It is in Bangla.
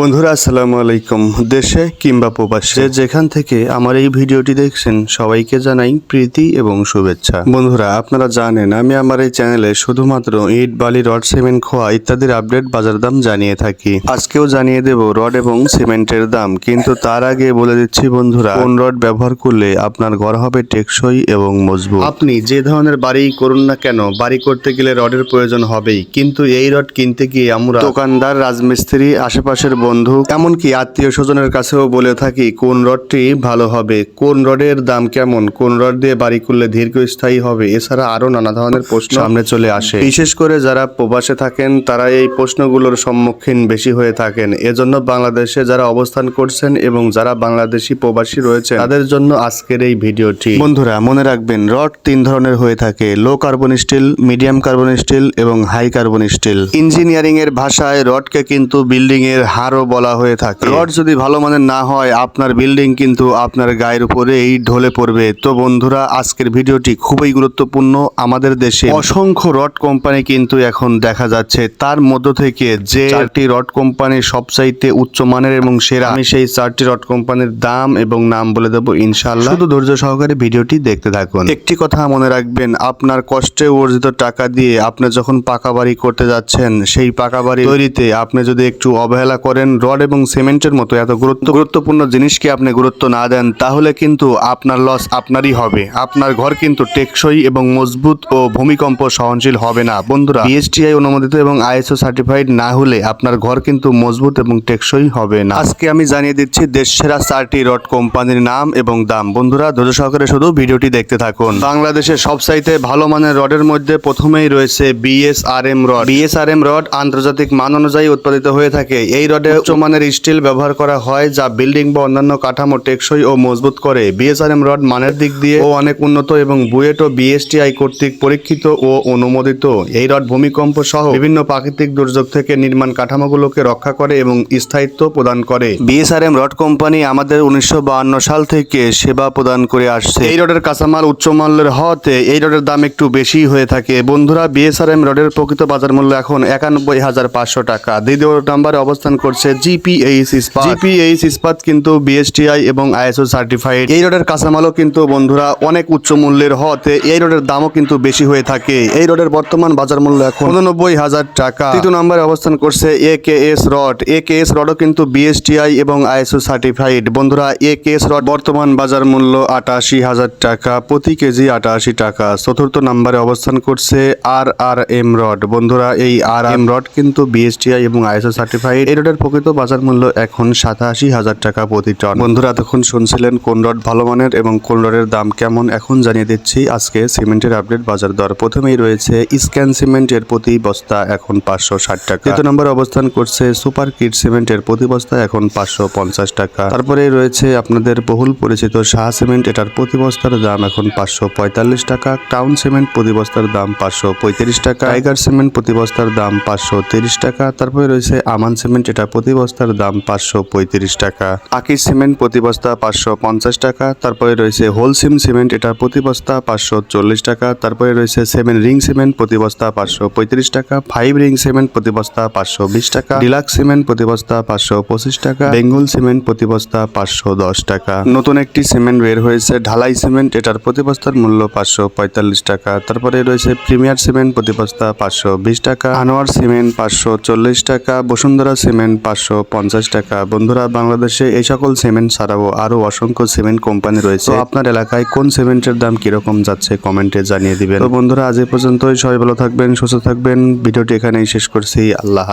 বন্ধুরা, আসসালামু আলাইকুম। দেশে কিংবা প্রবাসে যেখান থেকে আমার এই ভিডিওটি দেখছেন, সবাইকে জানাই প্রীতি এবং শুভেচ্ছা। বন্ধুরা, আপনারা জানেন, আমি আমার এই চ্যানেলে শুধুমাত্র ইট, বালি, রড, সিমেন্ট, খোয়া ইত্যাদির আপডেট বাজার দাম জানিয়ে থাকি। আজকেও জানিয়ে দেব রড এবং সিমেন্টের দাম, কিন্তু তার আগে বলে দিচ্ছি বন্ধুরা, কোন রড ব্যবহার করলে আপনার ঘর হবে টেকসই এবং মজবুত? আপনি যে ধরনের বাড়ি করুন না কেন, বাড়ি করতে গেলে রডের প্রয়োজন হবেই, কিন্তু এই রড কিনতে গিয়ে আমরা দোকানদার, রাজমিস্ত্রি, আশেপাশের বন্ধু এমনকি আত্মীয় স্বজনের কাছেও বলে থাকি কোন রডটি ভালো হবে কোন রডের দাম কেমন কোন রড দিয়ে বাড়ি করলে দীর্ঘস্থায়ী হবে এছাড়া আরও নানা ধরনের প্রশ্ন সামনে চলে আসে। বিশেষ করে যারা প্রবাসে থাকেন তারা এই প্রশ্নগুলোর সম্মুখীন বেশি হয়ে থাকেন। এজন্য বাংলাদেশে যারা অবস্থান করছেন এবং যারা বাংলাদেশি প্রবাসী রয়েছে তাদের জন্য আজকের এই ভিডিওটি। বন্ধুরা মনে রাখবেন রড তিন ধরনের হয়ে থাকে low carbon steel medium carbon steel এবং হাই কার্বন স্টিল ইঞ্জিনিয়ারিং এর ভাষায় রডকে কিন্তু বিল্ডিং এর হাড়ও বলা হয়ে থাকে। রড যদি ভালো মানের না হয় আপনার বিল্ডিং কিন্তু আপনার গায়ের উপরেই ঢলে পড়বে। তো বন্ধুরা আজকের ভিডিওটি খুবই গুরুত্বপূর্ণ আমাদের দেশে। অসংখ্য রড কোম্পানি কিন্তু এখন দেখা যাচ্ছে। তার মধ্য থেকে যে চারটি রড কোম্পানি সবচাইতে উচ্চ মানের এবং সেরা আমি সেই চারটি রড কোম্পানির দাম এবং নাম বলে দেবো ইনশাল্লাহ শুধু ধৈর্য সহকারে ভিডিওটি দেখতে থাকুন। একটি কথা মনে রাখবেন আপনার কষ্টে অর্জিত টাকা দিয়ে আপনি যখন পাকা বাড়ি করতে যাচ্ছেন সেই পাকা বাড়ি তৈরিতে আপনি যদি একটু অবহেলা করেন রড এবং সিমেন্টের মতো এত গুরুত্ব গুরুত্বপূর্ণ জিনিসকে আপনি গুরুত্ব না দেন, তাহলে কিন্তু আপনার লস আপনারই হবে। আপনার ঘর কিন্তু টেকসই এবং মজবুত ও ভূমিকম্প সহনশীল হবে না। বন্ধুরা, বিএসটিআই অনুমোদিত এবং আইএসও সার্টিফাইড না হলে আপনার ঘর কিন্তু মজবুত এবং টেকসই হবে না। আজকে আমি জানিয়ে দিচ্ছি দেশ সেরা চারটি রড কোম্পানির নাম এবং দাম। বন্ধুরা, ধৈর্য সহকারে শুধু ভিডিওটি দেখতে থাকুন। বাংলাদেশের সবচাইতে ভালো মানের রডের মধ্যে প্রথমেই রয়েছে বিএসআরএম রড। বিএসআরএম রড আন্তর্জাতিক মান অনুযায়ী উৎপাদিত হয়ে থাকে। এই রডে উচ্চমানের স্টিল ব্যবহার করা হয় যা বিল্ডিং বা অন্যান্য কাঠামো টেকসই ও মজবুত করে। বিএসআরএম রড মানের দিক দিয়ে ও অনেক উন্নত এবং বুয়েট ও বিএসটিআই কর্তৃক পরীক্ষিত ও অনুমোদিত। এই রড ভূমিকম্প সহ বিভিন্ন প্রাকৃতিক দুর্যোগ থেকে নির্মাণ কাঠামোগুলোকে রক্ষা করে এবং স্থায়িত্ব প্রদান করে। বিএসআরএম রড কোম্পানি আমাদের উনিশশো সাল থেকে সেবা প্রদান করে আসছে। এই রডের কাঁচামাল উচ্চমাল্যের হওয়াতে এই রডের দাম একটু বেশি হয়ে থাকে। বন্ধুরা বিএসআরএম রডের প্রকৃত বাজার মূল্য এখন একানব্বই হাজার পাঁচশো টাকা। দ্বিতীয় নম্বরে অবস্থান করছে জিপিএইচ ইস্পাত জিপিএইচ ইস্পাত কিন্তু বিএসটিআই এবং আইএসও সার্টিফাইড এই রোডের কাঁচামালও কিন্তু বন্ধুরা অনেক উচ্চ মূল্যের হওয়াতে এই রোডের দামও কিন্তু বেশি হয়ে থাকে। এই রোডের বর্তমান বাজার মূল্য এখন উননব্বই হাজার টাকা। তৃতীয় নম্বরে অবস্থান করছে A K S rod A K S রডও কিন্তু বিএসটিআই এবং আইএসও সার্টিফাইড বন্ধুরা এ কে এস রড বর্তমান বাজার মূল্য আটাশি হাজার টাকা, প্রতি কেজি আটাশি টাকা। চতুর্থ নম্বরে অবস্থান করছে আর আর এম রড বন্ধুরা, এই আর এম রড কিন্তু বিএসটিআই এবং আইএসও সার্টিফাইড এই রডের প্রকৃত বাজার মূল্য এখন সাতাশি হাজার টাকা প্রতি টন। বন্ধুরা, এতক্ষণ শুনছিলেন কোন রড ভালো মানের এবং কোন রডের দাম কেমন? এখন জানিয়ে দিচ্ছি আজকে সিমেন্টের আপডেট বাজার দর। প্রথমেই রয়েছে স্ক্যান সিমেন্টের প্রতি বস্তা এখন পাঁচশো ষাট টাকা। দ্বিতীয় নম্বর অবস্থান করছে সুপার কিট সিমেন্টের প্রতি বস্তা এখন পাঁচশো পঞ্চাশ টাকা। তারপরে রয়েছে আপনাদের বহুল পরিচিত শাহ সিমেন্ট। এটার প্রতি বস্তার দাম এখন পাঁচশো পঁয়তাল্লিশ টাকা। টাউন সিমেন্ট প্রতি বস্তার দাম পাঁচশো পঁয়ত্রিশ টাকা। টাইগার সিমেন্ট প্রতি বস্তার দাম পাঁচশো তিরিশ টাকা। তারপরে রয়েছে আমান সিমেন্ট। এটা প্রতি বস্তার দাম পাঁচশো পঁয়ত্রিশ টাকা। আকিস সিমেন্ট প্রতি বস্তা পাঁচশো পঞ্চাশ টাকা, তারপরে রয়েছে হোলসিম সিমেন্ট, এটা প্রতি বস্তা পাঁচশো চল্লিশ টাকা, তারপরে রয়েছে সেভেন রিং সিমেন্ট প্রতি বস্তা পাঁচশো পঁয়ত্রিশ টাকা, ফাইভ রিং সিমেন্ট প্রতি বস্তা পাঁচশো বিশ টাকা, ডিলাক্স সিমেন্ট প্রতি বস্তা পাঁচশো পঁচিশ টাকা, বেঙ্গল সিমেন্ট প্রতি বস্তা পাঁচশো দশ টাকা। নতুন একটি সিমেন্ট বের হয়েছে, ঢালাই সিমেন্ট, এটার প্রতি বস্তার মূল্য পাঁচশো পঁয়তাল্লিশ টাকা, তারপরে রয়েছে প্রিমিয়ার সিমেন্ট প্রতি বস্তা পাঁচশো বিশ টাকা, আনোয়ার সিমেন্ট পাঁচশো চল্লিশ টাকা, বসুন্ধরা সিমেন্ট পাঁচশো পঞ্চাশ টাকা। বন্ধুরা বাংলাদেশে এই সকল সিমেন্ট ছাড়াও আরও অসংখ্য সিমেন্ট কোম্পানি রয়েছে। তো আপনার এলাকায় কোন সিমেন্টের দাম কীরকম যাচ্ছে কমেন্টে জানিয়ে দিবেন। তো বন্ধুরা আজ এ পর্যন্তই। সবাই ভালো থাকবেন সুস্থ থাকবেন। ভিডিওটি এখানেই শেষ করছি। আল্লাহ